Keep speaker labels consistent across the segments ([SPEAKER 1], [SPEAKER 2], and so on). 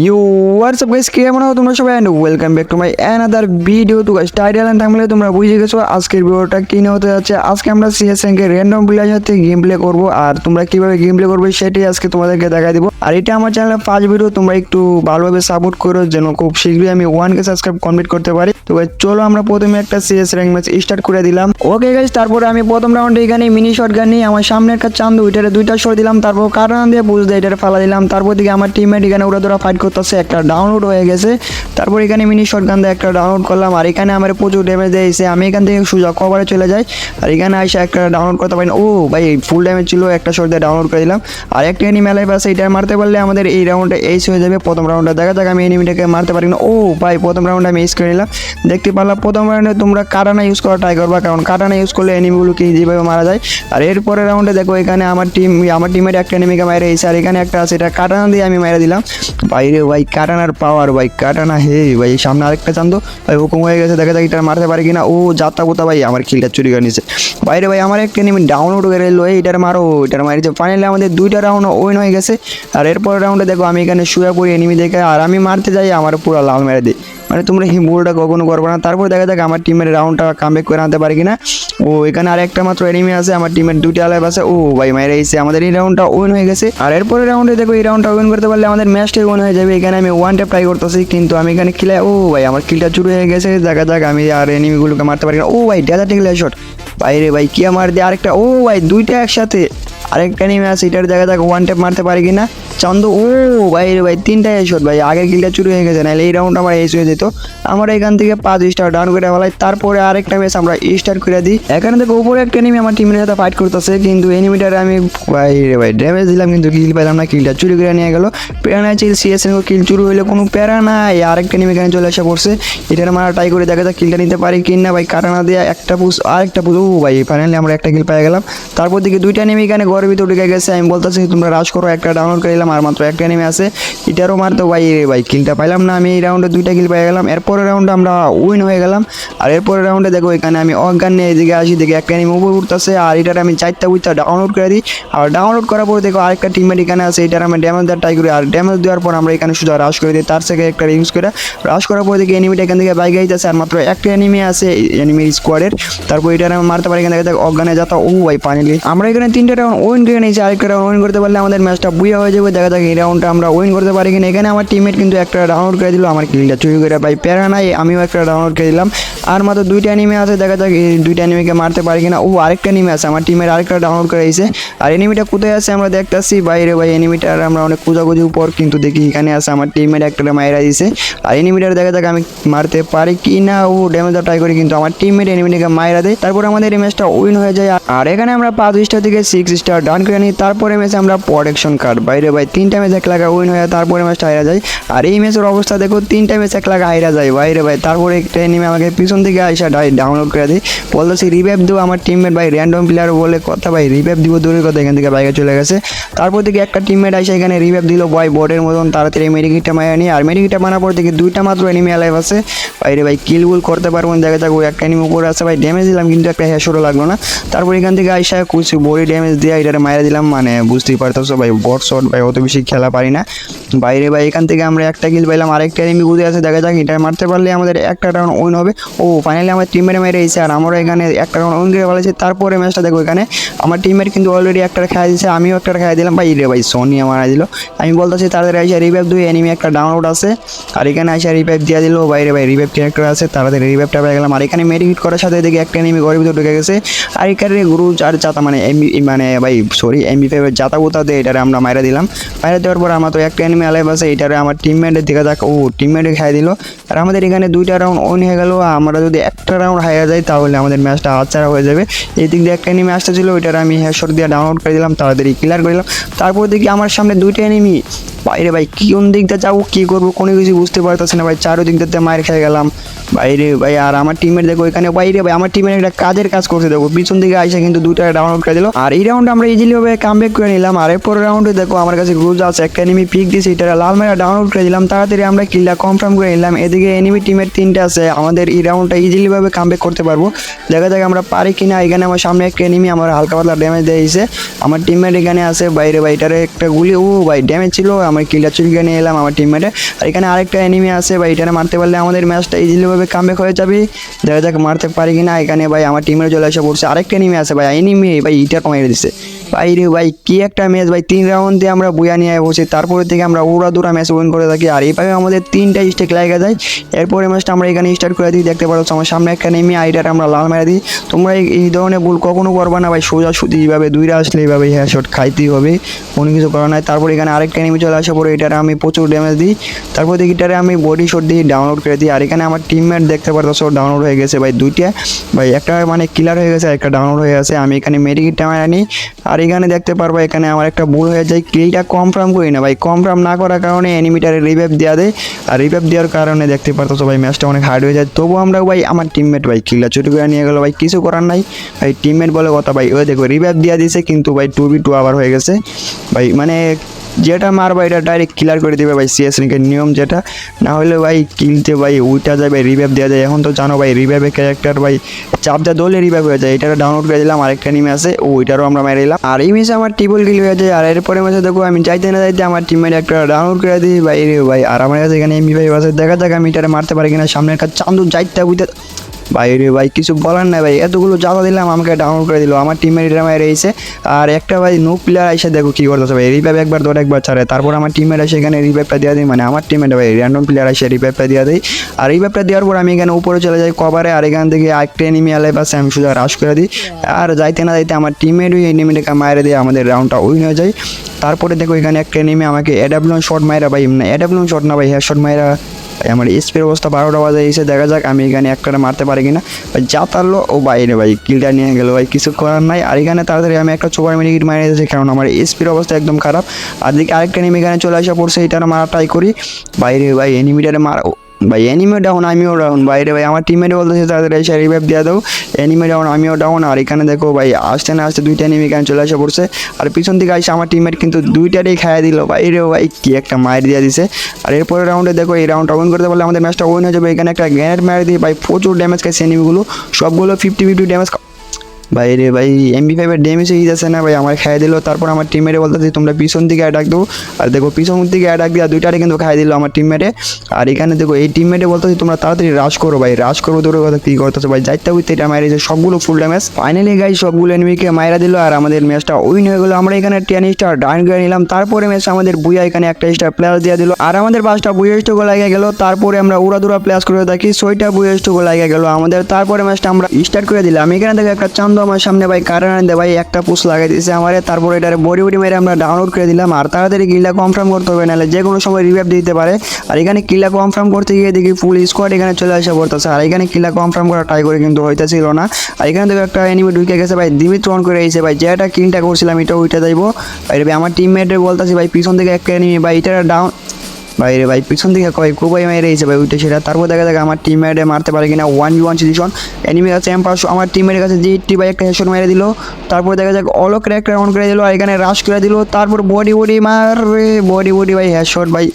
[SPEAKER 1] You WhatsApp guys কেমন আছো তোমরা সবাই? And welcome back to my another video তো গাইস টাইটেল এন্ড থাম্বনেলে তোমরা বুঝে গেছো আজকের ভিডিওটা কি হতে যাচ্ছে? আজকে আমরা সিএস র্যাঙ্কের র্যান্ডম প্লেয়ার সাথে গেম প্লে করব আর তোমরা কীভাবে গেম প্লে করবে সেটাই আজকে তোমাদেরকে দেখাই দিব। আর এটা আমার চ্যানেলে ফার্স্ট ভিডিও তোমরা একটু ভালোভাবে সাপোর্ট করো যেন খুব শীঘ্রই আমি ওয়ান কে সাবস্ক্রাইব কমপ্লিট করতে পারি। তো guys, চলো আমরা প্রথমে একটা সিএস র্যাঙ্ক ম্যাচ স্টার্ট করে দিলাম। ওকে গাইস তারপরে আমি প্রথম রাউন্ডে এখানে মিনি শট গান নিয়ে আমার সামনে একটা চান্দু ওইটারে দুইটা শট দিলাম তারপর কারণ দিয়ে বুঝ দেয় এটারে ফালা দিলাম। তারপর দিকে আমার টিমমেট এখানে ওরা ধরা ফাইট করতেছে একটা ডাউনলোড হয়ে গেছে। তারপর এখানে মিনি শট গান দিয়ে একটা ডাউনলোড করলাম, আর এখানে আমার প্রচুর ড্যামেজ দিয়েছে। আমি এখান থেকে সোজা কভারে চলে যাই, আর এখানে এসে একটা ডাউনলোড করতে পারি ও ভাই ফুল ড্যামেজ ছিল, একটা শট দিয়ে ডাউনলোড করে দিলাম। আর একটা এনিমি মেলায় পাশে এটা মারতে পারলে আমাদের এই রাউন্ডে এইস হয়ে যাবে, প্রথম রাউন্ডে দেখা যাক আমি এনিমিটাকে মারতে পারি না। ও ভাই, প্রথম রাউন্ডে আমি এইস করে নিলাম। দেখতে পারলাম, প্রথম রাউন্ডে তোমরা কাটানা ইউজ করা ট্রাই করবা কারণ কাটানা ইউজ করলে এনিমিগুলো এনিমিগুলোকে যেভাবে মারা যায়। আর এরপরে রাউন্ডে দেখো, এখানে আমার টিম আমার টিমের একটা এনিমিকে মারে এসে আর এখানে একটা আছে, এটা কাটানা দিয়ে আমি মারা দিলাম। বাইরে ভাই কাটানার পাওয়ার ভাই, কাটানা হে ভাই সামনে আরেকটা চান্দো। ভাই হুকুম হয়ে গেছে, দেখা যাক এটা মারতে পারে কিনা। ও যাত্রা কোথা ভাই, আমার খিলটা চুরি করে নিছে। বাইরে ভাই, আমার একটা নেমে ডাউনলোড করে এলো। এটার মারো, এটার মারিছে ফাইনালি আমাদের দুইটা রাউন্ড ওইন হয়ে গেছে। আর এরপর রাউন্ডে দেখো, আমি এখানে শুয়ে পড়ি এনিমি দেখে, আর আমি মারতে যাই, আমার পুরো লাল মেরে দিই মানে তোমরা এই ভুলটা কখনো করবে না। তারপর দেখা যাক আমার টিমের রাউন্ডটা কামব্যাক করে আনতে পারি কিনা। ও, এখানে আর একটা মাত্র এনিমি আছে, আমার টিমের দুইটা আলাইভ আছে। ও, ভাই মাইরে এসে আমাদের এই রাউন্ডটা ওয়েন হয়ে গেছে। আর এরপরে রাউন্ডে দেখো, এই রাউন্ডটা ওয়েন করতে পারলে আমাদের ম্যাচটাই উইন হয়ে যাবে। এখানে আমি ওয়ান ট্যাপ ট্রাই করতেছি, কিন্তু আমি এখানে খেলে ও, ভাই, আমার কিলটা চুরি হয়ে গেছে। দেখা যাক আমি আর এনিমিগুলোকে মারতে পারি না ও, ভাই ডেজার্ট টিকলে শট বাইরে ভাই, কি আমার দিয়ে আরেকটা, ও, ভাই, দুইটা একসাথে। আরেকটা এনিমি আছে, এটার দেখা যাক ওয়ান ট্যাপ মারতে পারি কিনা। চন্দ, ও ভাই রে ভাই, তিনটা শট ভাই, আগের কিলটা চুরি হয়ে গেছে, নাহলে এই রাউন্ড আমার এস হয়ে যেত। আমরা এখান থেকে পাঁচ স্টার ডাউন করে ফেলাই, তারপরে আরেকটা ম্যাচ আমরা স্টার্ট করে দিই। এখানে থেকে উপরে একটা এনিমি আমার টিমের সাথে ফাইট করতেছে, কিন্তু এনিমিটারে আমি ভাই রে ভাই ড্যামেজ দিলাম, কিন্তু কিল পেলাম না কিলটা চুরি করে নিয়ে গেল। প্যারা নাই চিল সিএস কিল চুরি হইলে কোনো প্যারা নাই। আরেকটা এনিমি এখানে চলে আসা পড়ছে, এটার মারা ট্রাই করে দেখা যাক কিলটা নিতে পারি কিনা ভাই কাটানা দিয়ে একটা পুষ আরেকটা পুষ ও ভাই ফাইনালি আমরা একটা কিল পেয়ে গেলাম। তারপর দিকে দুইটা এনিমি এখানে ঘরের ভিতরে ঢুকে গেছে, আমি বলতেছি তোমরা রাশ করো, একটা ডাউনলোড করে নিলাম, আর মাত্র একটা এনিমি আছে। এটারও মারতো ভাই রে ভাই কিলটা পাইলাম না, আমি এই রাউন্ডে দুইটা কিল পেয়ে গেলাম। এরপরের রাউন্ডে আমরা উইন হয়ে গেলাম। আর এরপরের রাউন্ডে দেখো, এখানে আমি অজ্ঞান নিয়ে এদিকে আসি, দেখে একটা এনিমি উপর উঠতেছে, আর এটার আমি চারটা উইথটা ডাউনলোড করে দিই। আর ডাউনলোড করার পর দেখো, আরেকটা টিমমেট এখানে আছে, এটার আমি ড্যামেজ দেওয়ার ট্রাই করি। আর ড্যামেজ দেওয়ার পর আমরা এখানে শুধু রাশ করে দিই, তার থেকে একটা ইউজ করে। রাশ করার পর দেখি এনিমিটা এখান থেকে বাইক আইতেছে, আর মাত্র একটা এনিমি আছে এনিমির স্কোয়াডের তারপর এটার আমি মারতে পারি, এখানে দেখো অজ্ঞানে যাতা ও ভাই ফাইনালি আমরা এখানে তিনটা রাউন্ড উইন করে নিয়েছি আরেকটা রাউন্ড করতে পারলে আমাদের ম্যাচটা বুয়া হয়ে যাবে। দেখা যাক এই রাউন্ডটা আমরা উইন করতে পারি কিনা। এখানে আমার টিমমেট কিন্তু একটা ডাউনলোড করে দিল, আমার কিলটা চুরি করে। ভাই, প্যারা নাই, আমিও একটা ডাউনলোড করে দিলাম। আর মাত্র দুইটা এনিমি আছে, দেখা যাক এই দুইটা এনিমিকে মারতে পারি কিনা। ও, আরেকটা এনিমি আছে, আমার টিমের আরেকটা ডাউনলোড করে দিয়েছে। আর এনিমিটা কোথায় আছে আমরা দেখতেছি। বাইরে ভাই এনিমিটার আমরা অনেক খোঁজাখুঁজি উপর কিন্তু দেখি এখানে আছে, আমার টিমের একটা মায়েরা দিয়েছে। আর এনিমিটার দেখা যাক আমি মারতে পারি কি না ও ড্যামেজ ট্রাই করি কিন্তু আমার টিমের এনিমিটাকে মায়েরা দেয়। তারপর আমাদের এই ম্যাচটা উইন হয়ে যায়। আর এখানে আমরা পাঁচ স্টার থেকে সিক্স স্টার ডান করে নিই, তারপরে ম্যাচে আমরা প্রোটেকশন কার্ড। বাইরে ভাই, তিনটা ম্যাচ এক লাগা উইন হয়ে তারপরে ম্যাচটা হারা যায়। আর এই ম্যাচের অবস্থা দেখো, তিনটা ম্যাচ এক লাগা হারা যায়। বাইরে ভাই, তারপরে একটা এনিমি আমাকে পিছন থেকে আইসা ডাউনলোড করে দিই বলতেছি, রিভাইভ দেবো আমার টিমমেট ভাই। র্যান্ডম প্লেয়ার বলে কথা ভাই, রিভাইভ দিব, দূরের কথা। এখান থেকে বাইকে চলে গেছে। তারপর থেকে একটা টিমমেট আইসা এখানে রিভাইভ দিল। বয় বোর্ডের মতন তাড়াতাড়ি মেডিকিটটা মারা নিই আর মেডিকিটটা মারার পর থেকে দুইটা মাত্র এনিমি অ্যালাইভ আছে। বাইরে ভাই কিল উল করতে পারব না, দেখা যাক ওই একটা এনিমি উপরে আছে। ভাই ড্যামেজ দিলাম, কিন্তু একটা হ্যাশোরও লাগল না। তারপর এখান থেকে আইসা কিছু বডি ড্যামেজ দিয়ে এটারে মারা দিলাম মানে বুঝতেই পারতেছো ভাই বট শট ভাই, অত বেশি খেলা পারি না। বাইরে ভাই, এখান থেকে আমরা একটা কিল পাইলাম, আরেকটা এনিমি বুঝে আছে, দেখা যাক, এটা মারতে পারলে আমাদের একটা রাউন্ড উইন হবে। ও ফাইনালি আমার টিমের মেরে এসে আর আমরা এখানে একটা রাউন্ড উইন করে ফেলেছি, তারপরে ম্যাচটা দেখো এখানে। আমার টিমের কিন্তু অলরেডি একটা খেলা দিয়েছে, আমিও একটা খেলা দিলাম। ভাই, রে ভাই সোনি মারা দিল। আমি বলতেছি তাদের এসে রিভাইভ দুই এনিমি একটা ডাউনলোড আছে। আর এখানে এসে রিভাইভ দিয়ে দিল বাইরে ভাই রিভাইভ ক্যারেক্টার আছে, তাড়াতাড়ি রিভাইভটা পেয়ে গেলাম। আর এখানে মেডিকেট করার সাথে দেখি একটা এনিমি ঘরের ভিতরে ঢুকে গেছে। আর এখানে গুরু আর চাতা মানে মানে ভাই সরি এমবি ফাইভের জাতা দিয়ে এটারে আমরা মাইরা দিলাম। মাইরা দেওয়ার পর আমার তো একটা এনিমি অ্যালাইভ আছে, এটারে আমার টিমমেটের দিকে দেখ ও টিমমেটে খাই দিল। আর আমাদের এখানে দুইটা রাউন্ড অন হয়ে গেল আমরা যদি একটা রাউন্ড হারিয়ে যাই, তাহলে আমাদের ম্যাচটা হাতছাড়া হয়ে যাবে। এই দিক দিয়ে একটা এনিমি আসতেছিল, ওইটার আমি হ্যাশর দিয়ে ডাউনলোড করে দিলাম, তাড়াতাড়ি ক্লিয়ার করে দিলাম। তারপর দেখি আমার সামনে দুইটা এনিমি বাইরে ভাই, কোন দিক দিয়ে যাব, কী করব, কোনো কিছু বুঝতে পারতেছে না ভাই চারোদিক দিয়ে মায়ের খেয়ে গেলাম। বাইরে ভাই, আর আমার টিমের দেখো এখানে বাইরে ভাই, আমার টিমের একটা কাজের কাজ করতে দেখো, পিছন দিকে আইসা কিন্তু দুইটা ডাউনলোড করে দিল। আর এই রাউন্ডে আমরা ইজিলি ভাবে কাম ব্যাক করে নিলাম। আর এরপর রাউন্ডে দেখো, আমার কাছে গ্রুজ আছে, একটা এনিমি পিক দিয়েছে এটা লাল মেরা ডাউনলোড করে দিলাম, তাড়াতাড়ি আমরা কিলটা কনফার্ম করে নিলাম। এদিকে এনিমি টিমের তিনটা আছে, আমাদের এই রাউন্ডটা ইজিলি ভাবে কাম ব্যাক করতে পারব। দেখা যাক আমরা পারি কিনা, এখানে আমার সামনে একটা এনিমি আমার হালকা পাতলা ড্যামেজ দিয়েছে। আমার টিমমেট এখানে আছে বাইরে বাইটারে একটা গুলি, ও ভাই ড্যামেজ ছিল আমার আমরা কিলটা চুরিকে নিয়ে এলাম আমার টিমমেটে আর এখানে আরেকটা এনিমি আসে বা এটা মারতে পারলে আমাদের ম্যাচটা ইজিলিভাবে কামব্যাক হয়ে যাবে। দেখা যাক মারতে পারি কিনা। এখানে ভাই আমার টিমের চলে এসে পড়ছে। আরেকটা এনিমি আসে ভাই এনিমি ভাই, ইটা কমাই দিচ্ছে ভাই রে ভাই, কি একটা ম্যাচ ভাই? তিন রাউন্ড দিয়ে আমরা বুয়া নিয়ে বসে, তারপরে থেকে আমরা উড়া দুরা ম্যাচ উইন করে থাকি। আর এইভাবে আমাদের তিনটা স্টেক লাগা যায়। এরপরে ম্যাচটা আমরা এখানে স্টার্ট করে দিই। দেখতে পাচ্ছ আমার সামনে একটা নেমে আইডার আমরা লাল মেরে দিই। তোমরা এই- ধরনের ভুল কখনো করবা না ভাই। সোজা সুদি এইভাবে দুইটা আসলে এইভাবে হ্যাঁ শট খাইতেই হবে। কোনো কিছু করার নাই। তারপর এখানে আরেকটা নেমে চলে আসার পরে এটারে আমি প্রচুর ড্যামেজ দিই। তারপর দেখি এটারে আমি বডি শট দিয়ে ডাউনলোড করে দিই। আর এখানে আমার টিমমেট দেখতে সব ডাউনলোড হয়ে গেছে ভাই দুইটা। ভাই একটা মানে কিলার হয়ে গেছে একটা ডাউনলোড হয়ে গেছে আমি এখানে মেডিকিট টামায় আনি আর এখানে দেখতে পারব, এখানে আমার একটা ভুল হয়ে যায়। কিলটা কনফার্ম করি না ভাই কনফার্ম না করার কারণে অ্যানিমিটারে রিভাইভ দেওয়া দেয়। আর রিভাইভ দেওয়ার কারণে দেখতে পারতো সবাই ম্যাচটা অনেক হার্ড হয়ে যায়। তবু আমরা ভাই, আমার টিমমেট ভাই কিলটা চুরি করে নিয়ে গেলো ভাই, কিছু করার নাই। ভাই টিমমেট বলে কথা ভাই, ওই দেখো রিভাইভ দেওয়া দিয়েছে কিন্তু ভাই টু বি টু আবার হয়ে গেছে। ভাই মানে যেটা মারবা, এটা ডাইরেক্ট ক্লিয়ার করে দিবে ভাই সিএস রিঙ্কের নিয়ম যেটা। না হলে ভাই কিলতে ভাই উইটা যায় ভাই রিভাইভ দেওয়া যায়। এখন তো জানো ভাই রিভাইভের ক্যারেক্টার ভাই, চাপ যা দলে রিভাইভ হয়ে যায়। এটা ডাউনলোড করে দিলাম, আরেকটা নিমে আছে, ওইটারও আমরা মেরে দিলাম। আর এই ম্যাচে আমার টিবল কিল হয়ে যায়। আর এরপরে ম্যাচে দেখো, আমি যাইতে না যাইতে আমার টিমের একটা ডাউনলোড করে দিই। ভাই রে ভাই, আর আমার কাছে এখানে এমবি ভাই আছে, দেখা যাক আমি এটা মারতে পারি কিনা। সামনের কাছে চান্দু যাইতে বুঝতে বাইরে ভাই, কিছু বলার নাই ভাই। এতগুলো জ্বালা দিলাম, আমাকে ডাউনলোড করে দিল। আমার টিমের মায়ের এসে আর একটা ভাই নো প্লেয়ার এসে দেখো কী করতেছে ভাই। রিভাইভ একবার ধরে একবার ছাড়ে। তারপর আমার টিমের এসে এখানে রিভাইভটা দেওয়া দিই। মানে আমার টিমের ভাই র্যান্ডম প্লেয়ার এসে রিভাইভটা দেওয়া দিই। আর রিভাইভটা দেওয়ার পর আমি এখানে উপরে চলে যাই কভারে আর এখান থেকে আরেকটা এনিমি আলাই পাশে আমি সোজা রাশ করে দিই। আর যাইতে না যাইতে আমার টিমের ওই এনিমিটাকে মায়ের দিয়ে আমাদের রাউন্ডটা উইন হয়ে যায়। তারপরে দেখো এখানে একটা এনিমি আমাকে এডাব্লিউন শট মাইরা ভাই না এডাব্লিউন শট না ভাই হ্যাঁ শট মাইরা আমার স্পির অবস্থা বারোটা বাজে এসে দেখা যাক আমি এখানে একটা মারতে পারি কিনা। ভাই, যা তারলো ও বাইরে ভাই কিলটা নিয়ে গেলো ভাই, কিছু করার নাই। আর এখানে তাড়াতাড়ি আমি একটা চোপার মিনিট মারিয়ে দিয়েছি কারণ আমার স্পির অবস্থা একদম খারাপ। আর দিকে আরেকটা এনিমি এখানে চলে আসা পড়ছে, এটা মারা ট্রাই করি। বাইরে ভাই এনিমিটারে মারা ভাই এনিমে ডাউন আমিও ডাউন বাইরে ভাই, আমার টিমের বলতেছে, তাদের এসে রিভাইভ দিয়ে দাও। এনিমে ডাউন আমিও ডাউন আর এখানে দেখো ভাই, আসতে না আসতে দুইটা এনিমি এখানে চলে আসে পড়ছে। আর পিছন থেকে আসে আমার টিমের কিন্তু দুইটারই খাইয়ে দিল। বাইরে ভাই, কি একটা মায়ের দিয়ে দিছে। আর এরপরে রাউন্ডে দেখো, এই রাউন্ড ওয়েন করতে পারলে আমাদের ম্যাচটা ওয়েন হয়ে যাবে। এখানে একটা গ্যানেট মার দিয়ে ভাই প্রচুর ড্যামেজ খাইছে এনিমিগুলো সবগুলো ফিফটি ফিফটি ড্যামেজ ভাই রে ভাই এমবি ফাইভের ড্যামেজ হয়ে যাচ্ছে না, ভাই? আমার খাই দিল, তারপর আমার টিমমেটে বলতেছি, তোমরা পিছন দিকে অ্যাটাক দেবো আর দেখো, পিছন দিকে অ্যাটাক দিয়ে দুইটারে কিন্তু খাই দিল আমার টিমমেটে আর এখানে দেখো, এই টিমমেটে বলতেছি, তোমরা তাড়াতাড়ি রাশ করো, ভাই রাশ করব তোর কথা কী করতেছে? ভাই, যাইতে হইতে এটা মারিয়েছে সবগুলো ফুল ড্যামেজ ফাইনালি গাই সবগুলো এনিমিকে মাইরা দিল, আর আমাদের ম্যাচটা উইন হয়ে গেলো। আমরা এখানে টেন স্টার ডাউন করে নিলাম। তারপরে ম্যাচে আমাদের বুয়া এখানে একটা স্টার প্লেয়ার দিয়ে দিল। আর আমাদের পাঁচটা বুয়া স্টোকো লাগে গেল। তারপরে আমরা উড়াদুরা প্লেয়ার করে থাকি ছয়টা বুয়া স্টোকো লাগে গেল। আমাদের তারপরে ম্যাচটা আমরা স্টার্ট করে দিলাম। এখানে থেকে একটা চান্দ আমার সামনে ভাই কারণ দে ভাই একটা পুষ লাগাই দিয়েছে আমার, তারপরে এটারে বডি বডি মেরে আমরা ডাউনলোড করে দিলাম। আর তাড়াতাড়ি কিলটা কনফার্ম করতে হবে, নাহলে যে কোনো সময় রিভাইভ দিতে পারে। আর এখানে কিলটা কনফার্ম করতে গিয়ে দেখি ফুল স্কোয়াড এখানে চলে আসা পড়তেছে। আর এখানে কিলটা কনফার্ম করা ট্রাই করে কিন্তু হইতেছিল না। আর এখানে থেকে একটা এনিমি ঢুকে গেছে ভাই দিমিত অন করে এসে ভাই। যেটা কিলটা করছিলাম এটা ওইটা যাইবো। ভাই রে ভাই, আমার টিমমেটের বলতেছি ভাই, পিছন থেকে একটা এনিমি ভাই, এটা ডাউন বাইরে ভাই, পিছন দিকে কয় খুবই মেরে এসে ভাই উঠে সেটা। তারপর দেখা যাক আমার টিমমেটে মারতে পারে কিনা। ওয়ান ওয়ান সিচুয়েশন এনিমির কাছে এম্পাস আমার টিমের কাছে জি টি ভাই একটা হেডশট মেরে দিল। তারপর দেখা যাক অলো ক্র্যাক রাউন্ড করে দিল এখানে রাশ করে দিল। তারপর বডি বডি মার বডি বডি ভাই হেডশট ভাই।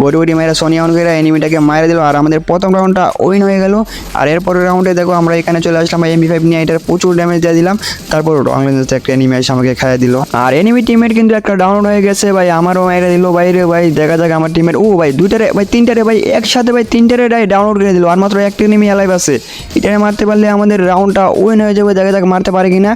[SPEAKER 1] বডি বডি সোনিয়া অন করে এনিমিটাকে মারে দিল, আর আমাদের প্রথম রাউন্ডটা উইন হয়ে গেল। আর এরপরের রাউন্ডে দেখো আমরা এখানে চলে আসলাম এমবি ফাইভ নিয়ে এটার প্রচুর ড্যামেজ দিয়ে দিলাম। তারপর বাংলাদেশে একটা এনিমি এসে আমাকে খাইয়ে দিল। আর এনিমি টিমের কিন্তু একটা ডাউন হয়ে গেছে, ভাই, আমারও মেরে দিল বাইরে ভাই, দেখা যাক আমার টিমের ও ভাই, দুইটারে, ভাই, তিনটারে, ভাই, একসাথে, ভাই, তিনটারে ডাউনলোড করে দিল, আর মাত্র একটা এনিমি অ্যালাইভ আছে। এটারে মারতে পারলে আমাদের রাউন্ডটা উইন হয়ে যাবে, দেখা যাক মারতে পারে কিনা।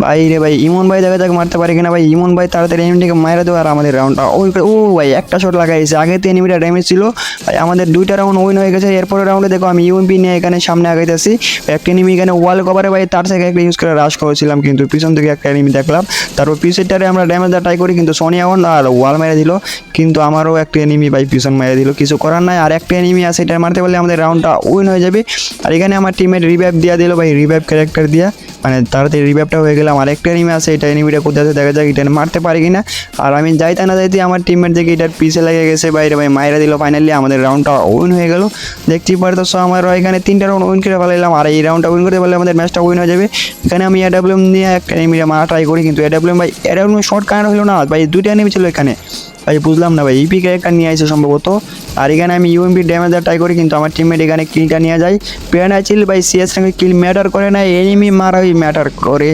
[SPEAKER 1] ভাই রে ভাই, ইমন ভাই দেখা যাক মারতে পারে কিনা ভাই। ইমন ভাই তাড়াতাড়ি এনিমিটাকে মারা দেবো আর আমাদের রাউন্ডটা ওই ও ভাই, একটা শট লাগাইছে আগে তো এনিমিটা ড্যামেজ ছিল। ভাই, আমাদের দুইটা রাউন্ড উইন হয়ে গেছে। এরপরে রাউন্ডে দেখো, আমি ইউএমপি নিয়ে এখানে সামনে আগাইতেছি। একটা এনিমি এখানে ওয়াল কভারে ভাই, তার থেকে একটা ইউজ করে রাশ করেছিলাম কিন্তু পিছন থেকে একটা এনিমি দেখলাম। তারপর পিছেরটারে আমরা ড্যামেজ দেওয়া ট্রাই করি কিন্তু সোনিয়া ওয়ান আর ওয়াল মেরে দিল। কিন্তু আমারও একটা এনিমি ভাই পিছন মেরে দিল। কিছু করার নাই। আর একটা এনিমি আছে, এটা মারতে পারলে আমাদের রাউন্ডটা উইন হয়ে যাবে। আর এখানে আমার টিমের রিভাইভ দিয়া দিল ভাই, রিভাইভ ক্যারেক্টার দিয়া। মানে তাড়াতাড়ি রিভাইভটা হয়ে গেলাম। আর একটা এনিমি আছে, এটা এনিমিটা কোথায় আছে দেখা যাক এটা মারতে পারি কিনা। আর আমি যাইতে না যাইতে আমার টিমমেট দেখে এটার পিছে লেগে গেছে বাইরে ভাই, মাইরা দিল ফাইনালি আমাদের রাউন্ডটা উইন হয়ে গেল। দেখতেই পারতো আমার এখানে তিনটা রাউন্ড উইন করে ফেলাইলাম, আর এই রাউন্ডটা উইন করতে পারলে আমাদের ম্যাচটা উইন হয়ে যাবে। এখানে আমি এডাব্লিউম নিয়ে একটা এনিমিটা মারা ট্রাই করি, কিন্তু এডাব্লিউম ভাই এডাব্লিউম শর্ট কারেন্ট হলো না, ভাই দুইটা এনিমি ছিল এখানে। ভাই বুঝলাম না ভাই ইপিকে একটা নিয়ে আসে সম্ভবত। আর এখানে আমি ইউএমপি ড্যামেজার ট্রাই করি, কিন্তু আমার টিমমেট এখানে কিলটা নিয়ে যায়। পেনাচিল ভাই সিএস কিল ম্যাটার করে না এনিমি মারাই ম্যাটার করে।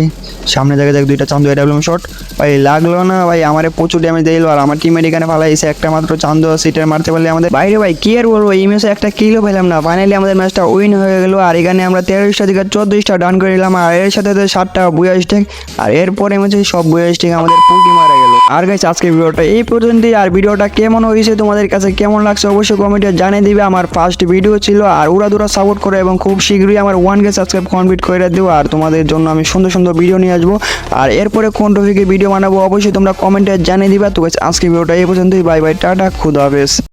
[SPEAKER 1] সামনে দেখ দুইটা চান্দু এডাব্লিউএম শট ভাই, লাগল না ভাই, আমার প্রচুর ড্যামেজ দিল। আর আমার টিমের এখানে ফালাইছে একটা মাত্র চান্দু সিটার মারতে পারলে আমাদের বাইরে ভাই, কি আর বলব? এই ম্যাচে একটা কিলো পেলাম না। ফাইনালি আমাদের ম্যাচটা উইন হয়ে গেল। আর এখানে আমরা তেরোশটা থেকে চোদ্দোশটা ডান করে নিলাম আর এর সাথে সাথে ষাটটা বুয়া স্টেক আর এরপরে ম্যাচে সব বুয়া স্টেক আমাদের পুটি মারা গেল। আর গাইছে আজকে ভিডিওটা এই পর্যন্তই। আর ভিডিওটা কেমন হয়েছে, তোমাদের কাছে কেমন লাগছে, অবশ্যই কমেন্টে জানিয়ে দিবে। আমার ফার্স্ট ভিডিও ছিল। আর উড়া দুরা সাপোর্ট করে এবং খুব শীঘ্রই আমার ওয়ান কে সাবস্ক্রাইব কমপ্লিট করে দেবো আর তোমাদের জন্য আমি সুন্দর সুন্দর ভিডিও নিয়ে আসব। আর এরপরে কোন টপিকে ভিডিও বানাবো, অবশ্যই তোমরা কমেন্টে জানিয়ে দিবা। তো আজকে ভিডিওটা এই পর্যন্তই। বাই বাই টাটা, খুদা হাফেজ।